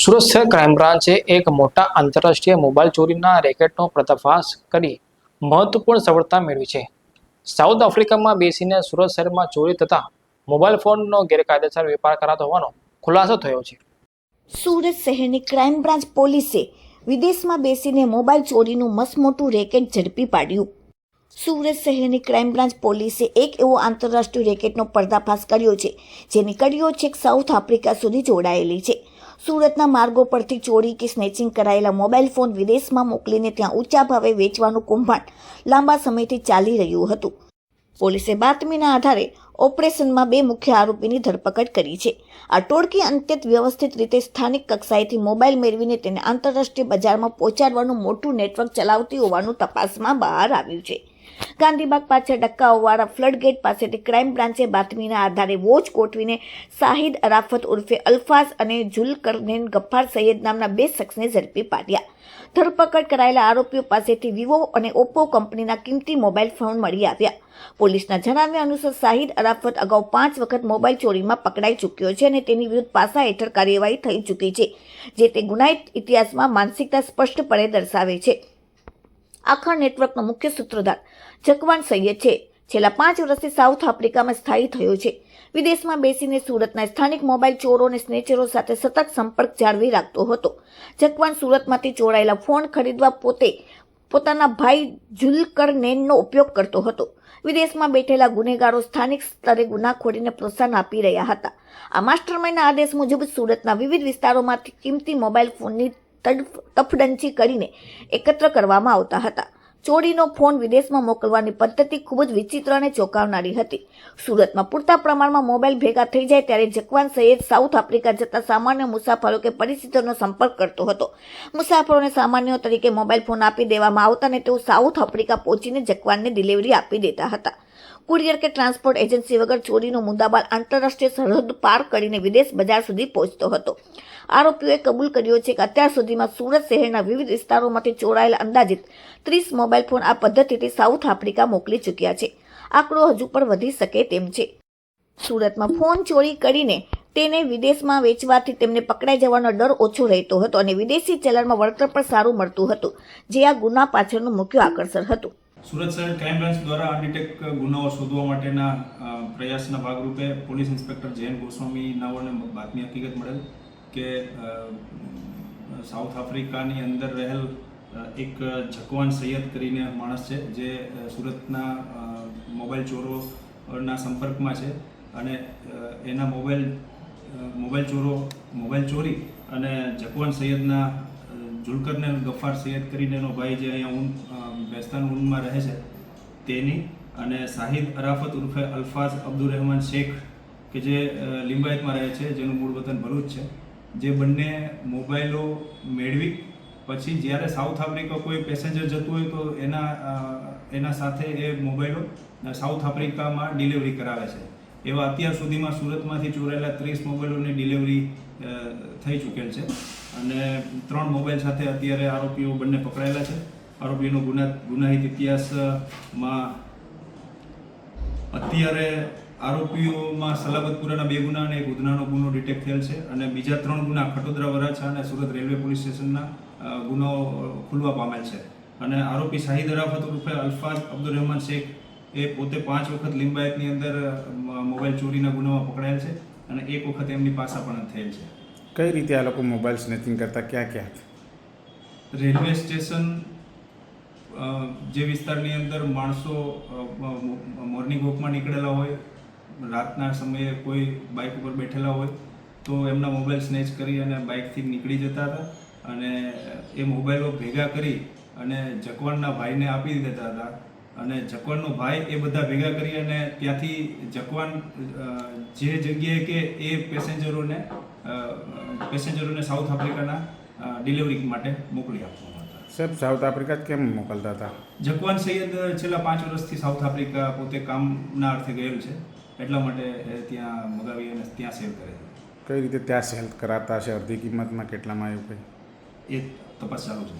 સુરત શહેર ક્રાઇમ બ્રાન્ચે એક મોટા આંતરરાષ્ટ્રીય મોબાઈલ ચોરીના રેકેટનો પર્દાફાશ કરી મહત્વપૂર્ણ સફળતા મેળવી છે. સાઉથ આફ્રિકામાં બેસીને સુરત શહેરમાં ચોરી થતા મોબાઈલ ફોનનો ગેરકાયદેસર વેપાર કરાતો હોવાનો ખુલાસો થયો છે. સુરત શહેરની ક્રાઇમ બ્રાન્ચ પોલીસે વિદેશમાં બેસીને મોબાઈલ ચોરીનું મસમોટું રેકેટ ઝડપી પાડ્યું. સુરત શહેરની ક્રાઇમ બ્રાન્ચ પોલીસે એક એવો આંતરરાષ્ટ્રીય રેકેટનો પર્દાફાશ કર્યો છે જેની કડીઓ છેક સાઉથ આફ્રિકા સુધી જોડાયેલી છે. સુરતના માર્ગો પરથી ચોરી કે સ્નેચિંગ કરાયેલા મોબાઈલ ફોન વિદેશમાં મોકલીને ત્યાં ઊંચા ભાવે વેચવાનું કૌભાંડ લાંબા સમયથી ચાલી રહ્યું હતું. પોલીસે બાતમીના આધારે ઓપરેશનમાં બે મુખ્ય આરોપીની ધરપકડ કરી છે. આ ટોળકી અંત્યત વ્યવસ્થિત રીતે સ્થાનિક કક્ષાએથી મોબાઈલ મેળવીને તેને આંતરરાષ્ટ્રીય બજારમાં પહોંચાડવાનું મોટું નેટવર્ક ચલાવતી હોવાનું તપાસમાં બહાર આવ્યું છે. ગાંધીબાગ પાછળ ડક્કાઓવાળા ફ્લડગેટ પાસેથી ક્રાઇમ બ્રાન્ચે બાતમીના આધારે વોચ ગોઠવીને શાહિદ અરાફત ઉર્ફે અલ્ફાઝ અને જુલકરનેન ગફ્ફાર સૈયદ નામના બે શખ્સને ઝડપી પાડ્યા. ધરપકડ કરાયેલા આરોપીઓ પાસેથી વિવો અને ઓપ્પો કંપનીના કિંમતી મોબાઈલ ફોન મળી આવ્યા. પોલીસના જણાવ્યા અનુસાર શાહિદ અરાફત અગાઉ પાંચ વખત મોબાઈલ ચોરીમાં પકડાઈ ચૂક્યો છે અને તેની વિરુદ્ધ પાસા હેઠળ કાર્યવાહી થઈ ચૂકી છે, જે તે ગુનાહિત ઇતિહાસમાં માનસિકતા સ્પષ્ટપણે દર્શાવે છે. આખા નેટવર્કનો મુખ્ય સૂત્રધાર જકવાન સૈયદ છે. છેલ્લા પાંચ વર્ષથી સાઉથ આફ્રિકામાં સ્થાયી થયો છે. વિદેશમાં બેસીને સુરતના સ્થાનિક મોબાઈલ ચોરો અને સ્નેચરો સાથે સતત સંપર્ક જાળવી રાખતો હતો. જકવાન સુરતમાંથી ચોરાયેલા ફોન ખરીદવા પોતે પોતાના ભાઈ જુલકર નેનનો ઉપયોગ કરતો હતો. વિદેશમાં બેઠેલા ગુનેગારો સ્થાનિક સ્તરે ગુનાખોરીને પ્રોત્સાહન આપી રહ્યા હતા. આ માસ્ટરમાઇન્ડના આદેશ મુજબ સુરતના વિવિધ વિસ્તારોમાંથી કિંમતી મોબાઈલ ફોનની તફડંચી કરીને એકત્ર કરવામાં આવતા હતા. ચોરીનો ફોન વિદેશમાં મોકલવાની પદ્ધતિ ખૂબ જ વિચિત્ર અને ચોંકાવનારી હતી. સુરતમાં પૂરતા પ્રમાણમાં મોબાઈલ ભેગા થઈ જાય ત્યારે જકવાન સૈયદ સાઉથ આફ્રિકા જતા સામાન્ય મુસાફરો કે પરિસ્થિતિનો સંપર્ક કરતો હતો. મુસાફરોને સામાન્યો તરીકે મોબાઈલ ફોન આપી દેવામાં આવતા અને તેઓ સાઉથ આફ્રિકા પહોંચીને જકવાનને ડિલિવરી આપી દેતા હતા. કુરિયર કે ટ્રાન્સપોર્ટ એજન્સી વગર ચોરીનો મુદ્દાબાલ આંતરરાષ્ટ્રીય સરહદ પાર કરીને વિદેશ બજાર સુધી પહોંચતો હતો. આરોપીઓએ કબૂલ કર્યો છે કે અત્યાર સુધીમાં સુરત શહેરના વિવિધ વિસ્તારોમાંથી ચોરાયેલા અંદાજિત ત્રીસ મોબાઈલ ફોન આ પદ્ધતિથી સાઉથ આફ્રિકા મોકલી ચૂક્યા છે. આંકડો હજુ પણ વધી શકે તેમ છે. સુરતમાં ફોન ચોરી કરીને તેને વિદેશમાં વેચવાથી તેમને પકડાઈ જવાનો ડર ઓછો રહેતો હતો અને વિદેશી ચલણમાં વળતર પણ સારું મળતું હતું, જે આ ગુના પાછળનું મુખ્ય આકર્ષણ હતું. સુરત શહેર ક્રાઇમ બ્રાન્ચ દ્વારા અનડિટેક ગુનાઓ શોધવા માટેના પ્રયાસના ભાગરૂપે પોલીસ ઇન્સ્પેક્ટર જયંત ગોસ્વામી નાઓને બાતમી હકીકત મળેલ. કે સાઉથ આફ્રિકાની અંદર રહેલ એક જકવાન સૈયદ કરીને માણસ છે જે સુરતના મોબાઈલ ચોરોના સંપર્કમાં છે અને એના મોબાઈલ મોબાઈલ ચોરો, મોબાઈલ ચોરી અને જકવાન સૈયદના જુલકરને ગફાર સૈયદ કરીને એનો ભાઈ જે અહીંયા ઊન બેસ્તાન ઊનમાં રહે છે તેની અને શાહિદ અરાફત ઉર્ફે અલ્ફાઝ અબ્દુર રહેમાન શેખ, કે જે લિંબાયતમાં રહે છે જેનું મૂળ વતન ભરૂચ છે. જે બંને મોબાઈલો મેળવી, પછી જ્યારે સાઉથ આફ્રિકા કોઈ પેસેન્જર જતું હોય તો એના એના સાથે એ મોબાઈલો સાઉથ આફ્રિકામાં ડિલિવરી કરાવે છે. એવા અત્યાર સુધીમાં સુરતમાંથી ચોરાયેલા ત્રીસ મોબાઈલોની ડિલિવરી થઈ ચૂકેલ છે. અને ત્રણ મોબાઈલ સાથે અત્યારે આરોપીઓ બંને પકડાયેલા છે. આરોપીઓનો ગુના, ગુનાહિત ઇતિહાસમાં અત્યારે આરોપીઓમાં સલાબતપુરાના બે ગુના અને એક ઉધનાનો ગુનો ડિટેક્ટ થયેલ છે અને બીજા ત્રણ ગુના ખટોદરા વરાછા અને સુરત રેલવે પોલીસ સ્ટેશનના ગુનાઓ ખુલવા પામેલ છે. અને આરોપી શાહિદ અરાફત ઉર્ફે અલ્ફાઝ અબ્દુલ રહેમાન શેખ એ પોતે પાંચ વખત લિંબાયતની અંદર મોબાઈલ ચોરીના ગુનામાં પકડાયેલ છે અને એક વખત એમની પાસા પણ થયેલ છે. કઈ રીતે આ લોકો મોબાઈલ સ્નેચિંગ કરતા? ક્યાં ક્યાં? રેલવે સ્ટેશન જે વિસ્તારની અંદર માણસો મોર્નિંગ વોકમાં નીકળેલા હોય રાતના સમયે કોઈ બાઇક ઉપર બેઠેલા હોય તો એમના મોબાઈલ સ્નેચ કરી અને બાઇકથી નીકળી જતા હતા. અને એ મોબાઈલો ભેગા કરી અને જકવાનના ભાઈને આપી દેતા હતા. અને જકવાનનો ભાઈ એ બધા ભેગા કરી અને ત્યાંથી જકવાન જે જગ્યાએ કે એ પેસેન્જરોને પેસેન્જરોને સાઉથ આફ્રિકાના ડિલિવરી માટે મોકલી આપવામાં હતા. સાહેબ સાઉથ આફ્રિકા જ કેમ મોકલતા હતા? જકવાન સૈયદ છેલ્લા પાંચ વર્ષથી સાઉથ આફ્રિકા પોતે કામના અર્થે ગયેલ છે. એટલા માટે એ ત્યાં મગાવી અને ત્યાં સેલ કરે કઈ રીતે ત્યાં સેલ કરાતા હશે? અડધી કિંમતમાં કેટલામાં એવું કંઈ? છે એ તપાસ ચાલુ છે.